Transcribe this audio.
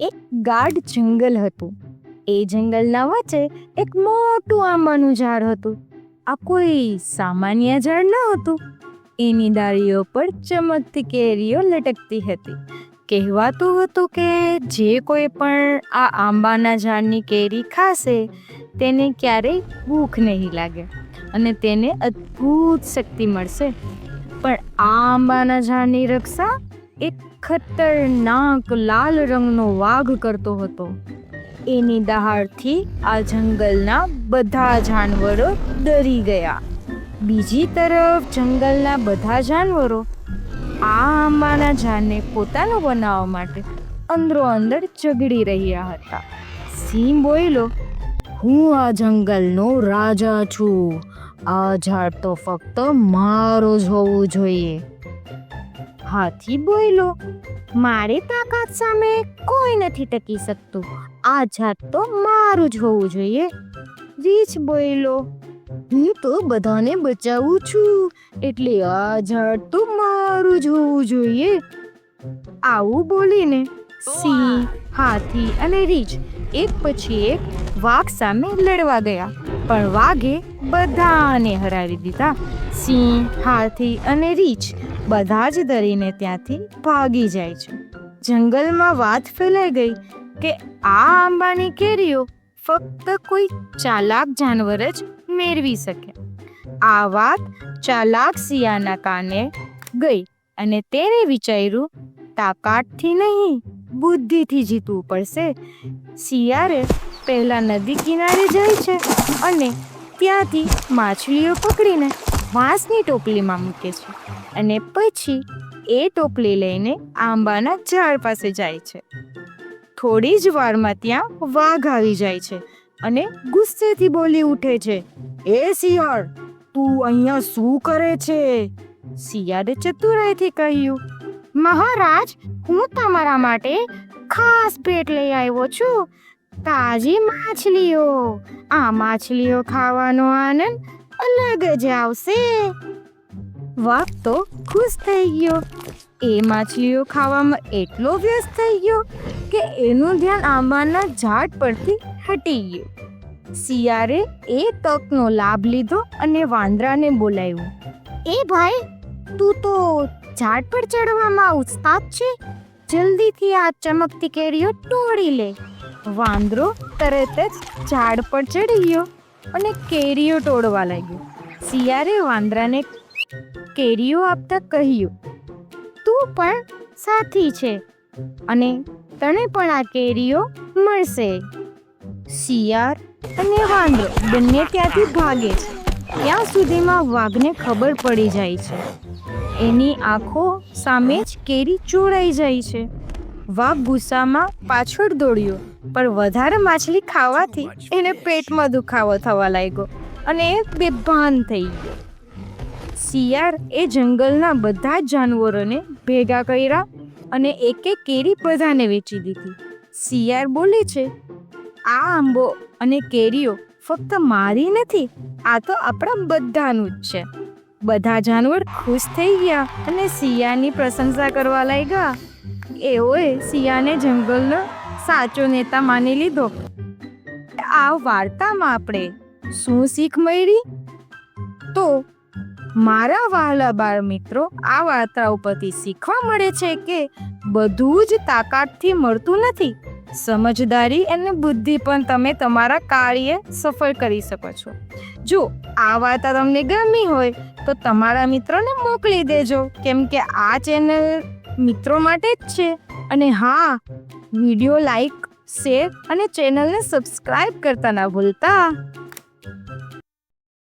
એક ગાઢ જંગલ હતું. એ જંગલના વચ્ચે એક મોટું આંબાનું ઝાડ હતું. આ કોઈ સામાન્ય ઝાડ ન હતું. એની ડાળીઓ પર ચમકતી કેરીઓ લટકતી હતી. કહેવાતું હતું કે જે કોઈ પણ આ આંબાના ઝાડની કેરી ખાશે, તેને ક્યારેય ભૂખ નહીં લાગે અને તેને અદ્ભુત શક્તિ મળશે. પણ આ આંબાના ઝાડની રક્ષા એક ખતરનાક લાલ રંગનો વાઘ કરતો હતો. એની દહાડથી આ જંગલના બધા જાનવરો ડરી ગયા. બીજી તરફ જંગલના બધા જાનવરો આ આંબાના ઝાડને પોતાનું બનાવવા માટે અંદરો અંદર ઝઘડી રહ્યા હતા. સિંહ બોયલો, હું આ જંગલનો રાજા છું. આ ઝાડ તો ફક્ત મારો જ હોવું જોઈએ. હાથી બોયલો, મારી તાકાત સામે કોઈ નથી ટકી શકતું. આ જાત તો મારું જ હોવું જોઈએ. રીછ બોયલો, હું તો બધાને બચાવું છું, એટલે આ ઝાડ તો મારું જ હોવું જોઈએ. આવું બોલીને સિંહ, હાથી અને રીછ એક પછી એક વાઘ સામે લડવા ગયા. પણ વાઘે બધાને હરાવી દીધા. સિંહ, હાથી અને રીછ બધા જ ડરીને ત્યાંથી ભાગી જાય છે. જંગલમાં વાત ફેલાઈ ગઈ કે આ આંબાની કેરીઓ ફક્ત કોઈ ચાલાક જાનવર જ મેળવી શકે. આ વાત ચાલાક શિયાળના કાને ગઈ અને તેને વિચાર્યું, તાકાતથી નહીં, બુદ્ધિથી જીતવું પડશે. શિયારે પહેલા નદી કિનારે જાય છે અને ત્યાંથી માછલીઓ પકડીને વાંસની ટોપલીમાં મૂકે છે અને પછી એ ટોપલી લઈને આંબાના ઝાડ પાસે જાય છે. થોડી જ વારમાં ત્યાં વાઘ આવી જાય છે અને ગુસ્સેથી બોલી ઉઠે છે, એ શિયાળ, તું અહીંયા શું કરે છે? શિયાળે ચતુરાઈથી કહ્યું, મહારાજ, હું તમારા માટે ખાસ ભેટ લઈ આવ્યો છું. તાજી માછલીઓ, આ માછલીઓ ખાવાનો આનંદ અલગ જ આવશે. વાઘ તો ખુશ થઈ ગયો. એ માછલીઓ ખાવામાં એટલો વ્યસ્ત થઈ ગયો કે એનું ધ્યાન આંબાના ઝાડ પરથી હટી ગયું. શિયારે એ તકનો લાભ લીધો અને વાંદરાને બોલાવ્યું. એ ભાઈ, તું તો ઝાડ પર ચડવામાં ઉસ્તાદ છે. જલ્દીથી આ ચમકતી કેરીઓ તોડી લે. વાંદરો તરત જ ઝાડ પર ચડી ગયો. અને કેરીઓ તોડવા લાગ્યો. શિયારે વાંદરાને કેરીઓ આપતા કહ્યું, તું પણ સાથી છે અને તને પણ આ કેરીઓ મળશે. શિયાળ અને વાંદરો બંને ત્યાંથી ભાગે છે. ત્યાં સુધીમાં વાઘને ખબર પડી જાય છે. એની આંખો સામે જ કેરી ચોરાઈ જાય છે. વાઘ ગુસ્સામાં પાછળ દોડ્યો, પણ વધારે માછલી ખાવાથી એને પેટમાં દુખાવો થવા લાગ્યો અને એ બેભાન થઈ ગયો. શિયાળ એ જંગલના બધા જ જાનવરોને ભેગા કર્યા અને એક એક કેરી બધાને વેચી દીધી. શિયાળ બોલે છે, આ આંબો અને કેરીઓ ફક્ત મારી નથી, આ તો આપણા બધાનું જ છે. બધા જાનવર ખુશ થઈ ગયા અને શિયાળની પ્રશંસા કરવા લાગ્યા. એઓએ સિયાને જંગલનો સાચો નેતા માની લીધો. આ વાર્તામાં આપણે શું શીખ મળી તો મારા વહાલા બાળ મિત્રો, આ વાર્તા ઉપરથી શીખવા મળે છે કે બધું જ તાકાતથી મળતું નથી. સમજદારી અને બુદ્ધિ પણ તમે તમારા કાર્ય સફળ કરી શકો છો. જો આ વાર્તા તમને ગમી હોય, તો તમારા મિત્રોને મોકલી દેજો. કેમ કે આ ચેનલ મિત્રો માટે જ છે. અને હા, વીડિયો લાઈક, શેર અને ચેનલને સબસ્ક્રાઈબ કરતા ના ભૂલતા.